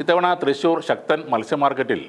ഇത്തവണ തൃശൂർ ശക്തൻ മത്സ്യമാർക്കറ്റിൽ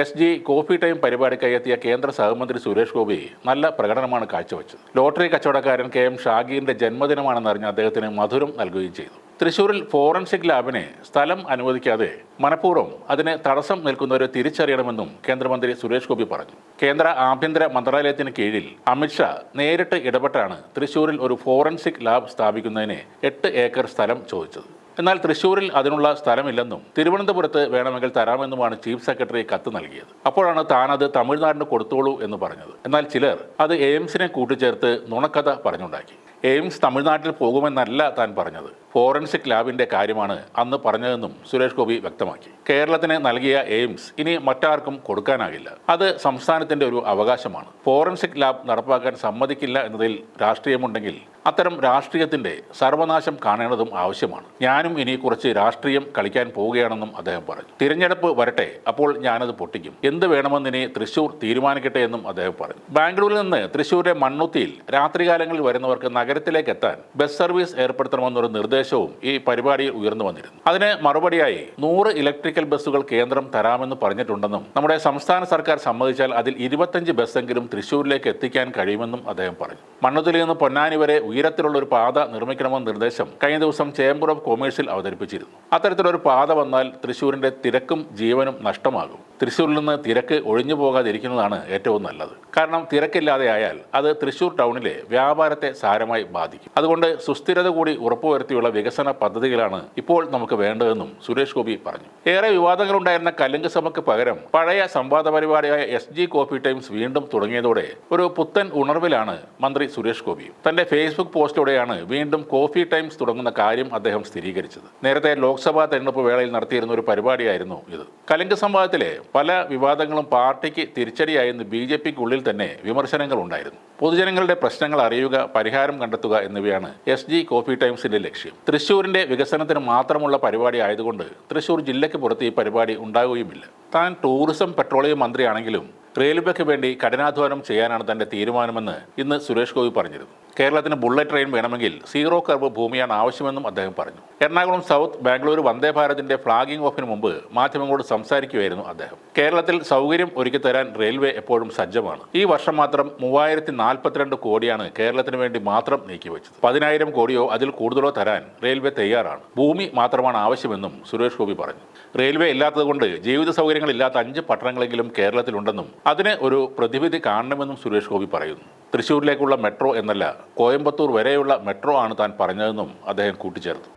S G coffee time പരിപാടിക്കായി എത്തിയ കേന്ദ്ര സഹമന്ത്രി സുരേഷ് ഗോപി നല്ല പ്രകടനമാണ് കാഴ്ചവെച്ചത്. ലോട്ടറി കച്ചവടക്കാരൻ കെ എം ഷാഗീറിന്റെ ജന്മദിനമാണെന്നറിഞ്ഞ് അദ്ദേഹത്തിന് മധുരം നൽകുകയും ചെയ്തു. തൃശൂരിൽ ഫോറൻസിക് ലാബിന് സ്ഥലം അനുവദിക്കാതെ മനഃപൂർവം അതിന് തടസ്സം നിൽക്കുന്നവരെ തിരിച്ചറിയണമെന്നും കേന്ദ്രമന്ത്രി സുരേഷ് ഗോപി പറഞ്ഞു. കേന്ദ്ര ആഭ്യന്തര മന്ത്രാലയത്തിന് കീഴിൽ അമിത്ഷാ നേരിട്ട് ഇടപെട്ടാണ് തൃശൂരിൽ ഒരു ഫോറൻസിക് ലാബ് സ്ഥാപിക്കുന്നതിന് എട്ട് ഏക്കർ സ്ഥലം ചോദിച്ചത്. എന്നാൽ തൃശൂരിൽ അതിനുള്ള സ്ഥലമില്ലെന്നും തിരുവനന്തപുരത്ത് വേണമെങ്കിൽ തരാമെന്നുമാണ് ചീഫ് സെക്രട്ടറി കത്ത് നൽകിയത്. അപ്പോഴാണ് താനത് തമിഴ്നാടിന് കൊടുത്തോളൂ എന്ന് പറഞ്ഞത്. എന്നാൽ ചിലർ അത് എയിംസിനെ കൂട്ടിച്ചേർത്ത് നുണക്കഥ പറഞ്ഞുണ്ടാക്കി. എയിംസ് തമിഴ്നാട്ടിൽ പോകുമെന്നല്ല താൻ പറഞ്ഞത്. ഫോറൻസിക് ലാബിന്റെ കാര്യമാണ് അന്ന് പറഞ്ഞതെന്നും സുരേഷ് ഗോപി വ്യക്തമാക്കി. കേരളത്തിന് നൽകിയ എയിംസ് ഇനി മറ്റാർക്കും കൊടുക്കാനാകില്ല. അത് സംസ്ഥാനത്തിന്റെ ഒരു അവകാശമാണ്. ഫോറൻസിക് ലാബ് നടപ്പാക്കാൻ സമ്മതിക്കില്ല എന്നതിൽ രാഷ്ട്രീയമുണ്ടെങ്കിൽ അത്തരം രാഷ്ട്രീയത്തിന്റെ സർവനാശം കാണേണ്ടതും ആവശ്യമാണ്. ഞാനും ഇനി കുറച്ച് രാഷ്ട്രീയം കളിക്കാൻ പോവുകയാണെന്നും അദ്ദേഹം പറഞ്ഞു. തിരഞ്ഞെടുപ്പ് വരട്ടെ അപ്പോൾ ഞാനത് പൊട്ടിക്കും. എന്ത് വേണമെന്നിനെ തൃശൂർ തീരുമാനിക്കട്ടെ എന്നും അദ്ദേഹം പറഞ്ഞു. ബാംഗ്ലൂരിൽ നിന്ന് തൃശൂരിലെ മണ്ണുത്തിയിൽ രാത്രികാലങ്ങളിൽ വരുന്നവർക്ക് നഗരത്തിലേക്ക് എത്താൻ ബസ് സർവീസ് ഏർപ്പെടുത്തണമെന്നൊരു നിർദ്ദേശവും ഈ പരിപാടിയിൽ ഉയർന്നു വന്നിരുന്നു. അതിന് മറുപടിയായി നൂറ് ഇലക്ട്രിക്കൽ ബസ്സുകൾ കേന്ദ്രം തരാമെന്ന് പറഞ്ഞിട്ടുണ്ടെന്നും നമ്മുടെ സംസ്ഥാന സർക്കാർ സമ്മതിച്ചാൽ അതിൽ ഇരുപത്തഞ്ച് ബസ്സെങ്കിലും തൃശൂരിലേക്ക് എത്തിക്കാൻ കഴിയുമെന്നും അദ്ദേഹം പറഞ്ഞു. മണ്ണുത്തിയിൽ നിന്ന് പൊന്നാനി വരെ ഉയരത്തിലുള്ള ഒരു പാത നിർമ്മിക്കണമെന്ന നിർദ്ദേശം കഴിഞ്ഞ ദിവസം ചേംബർ ഓഫ് കൊമേഴ്സിൽ അവതരിപ്പിച്ചിരുന്നു. അത്തരത്തിലൊരു പാത വന്നാൽ തൃശൂരിന്റെ തിരക്കും ജീവനും നഷ്ടമാകും. തൃശ്ശൂരിൽ നിന്ന് തിരക്ക് ഒഴിഞ്ഞു പോകാതിരിക്കുന്നതാണ് ഏറ്റവും നല്ലത്. കാരണം തിരക്കില്ലാതെ ആയാൽ അത് തൃശ്ശൂർ ടൗണിലെ വ്യാപാരത്തെ സാരമായി ബാധിക്കും. അതുകൊണ്ട് സുസ്ഥിരത കൂടി ഉറപ്പുവരുത്തിയുള്ള വികസന പദ്ധതികളാണ് ഇപ്പോൾ നമുക്ക് വേണ്ടതെന്നും സുരേഷ് ഗോപി പറഞ്ഞു. ഏറെ വിവാദങ്ങളുണ്ടായിരുന്ന കലുങ്ക് സഭയ്ക്ക് പകരം പഴയ സംവാദ പരിപാടിയായ എസ് ജി കോഫി ടൈംസ് വീണ്ടും തുടങ്ങിയതോടെ ഒരു പുത്തൻ ഉണർവിലാണ് മന്ത്രി സുരേഷ് ഗോപിയും തന്റെ ഫേസ്ബുക്ക് പോസ്റ്റിലൂടെയാണ് വീണ്ടും കോഫി ടൈംസ് തുടങ്ങുന്ന കാര്യം അദ്ദേഹം സ്ഥിരീകരിച്ചത്. നേരത്തെ ലോക്സഭാ തെരഞ്ഞെടുപ്പ് വേളയിൽ നടത്തിയിരുന്ന ഒരു പരിപാടിയായിരുന്നു ഇത്. കലിംഗ സംവാദത്തിലെ പല വിവാദങ്ങളും പാർട്ടിക്ക് തിരിച്ചടിയായെന്ന് ബി ജെ പിക്കുള്ളിൽ തന്നെ വിമർശനങ്ങൾ ഉണ്ടായിരുന്നു പൊതുജനങ്ങളുടെ പ്രശ്നങ്ങൾ അറിയുക പരിഹാരം കണ്ടെത്തുക എന്നിവയാണ് എസ് ജി കോഫി ടൈംസിന്റെ ലക്ഷ്യം. തൃശൂരിന്റെ വികസനത്തിന് മാത്രമുള്ള പരിപാടി ആയതുകൊണ്ട് തൃശൂർ ജില്ലയ്ക്ക് പുറത്ത് ഈ പരിപാടി ഉണ്ടാകുകയുമില്ല താൻ ടൂറിസം പെട്രോളിയം മന്ത്രിയാണെങ്കിലും റെയിൽവേക്ക് വേണ്ടി കഠിനാധ്വാനം ചെയ്യാനാണ് തന്റെ തീരുമാനമെന്ന് ഇന്ന് സുരേഷ് ഗോപി പറഞ്ഞിരുന്നു. കേരളത്തിന് ബുള്ളറ്റ് ട്രെയിൻ വേണമെങ്കിൽ സീറോ കർവ് ഭൂമിയാണ് ആവശ്യമെന്നും അദ്ദേഹം പറഞ്ഞു. എറണാകുളം സൗത്ത് ബാംഗ്ലൂർ വന്ദേ ഭാരതിന്റെ ഫ്ളാഗിംഗ് ഓഫിന് മുമ്പ് മാധ്യമങ്ങളോട് സംസാരിക്കുകയായിരുന്നു അദ്ദേഹം. കേരളത്തിൽ സൗകര്യം ഒരുക്കിത്തരാൻ റെയിൽവേ എപ്പോഴും സജ്ജമാണ്. ഈ വർഷം മാത്രം മൂവായിരത്തി നാൽപ്പത്തിരണ്ട് കോടിയാണ് കേരളത്തിന് വേണ്ടി മാത്രം നീക്കിവെച്ചത്. പതിനായിരം കോടിയോ അതിൽ കൂടുതലോ തരാൻ റെയിൽവേ തയ്യാറാണ്. ഭൂമി മാത്രമാണ് ആവശ്യമെന്നും സുരേഷ് ഗോപി പറഞ്ഞു. റെയിൽവേ ഇല്ലാത്തതുകൊണ്ട് ജീവിത സൗകര്യങ്ങൾ ഇല്ലാത്ത അഞ്ച് പട്ടണങ്ങളെങ്കിലും കേരളത്തിലുണ്ടെന്നും അതിന് ഒരു പ്രതിവിധി കാണണമെന്നും സുരേഷ് ഗോപി പറയുന്നു. തൃശ്ശൂരിലേക്കുള്ള മെട്രോ എന്നല്ല കോയമ്പത്തൂർ വരെയുള്ള മെട്രോ ആണ് താൻ പറഞ്ഞതെന്നും അദ്ദേഹം കൂട്ടിച്ചേർത്തു.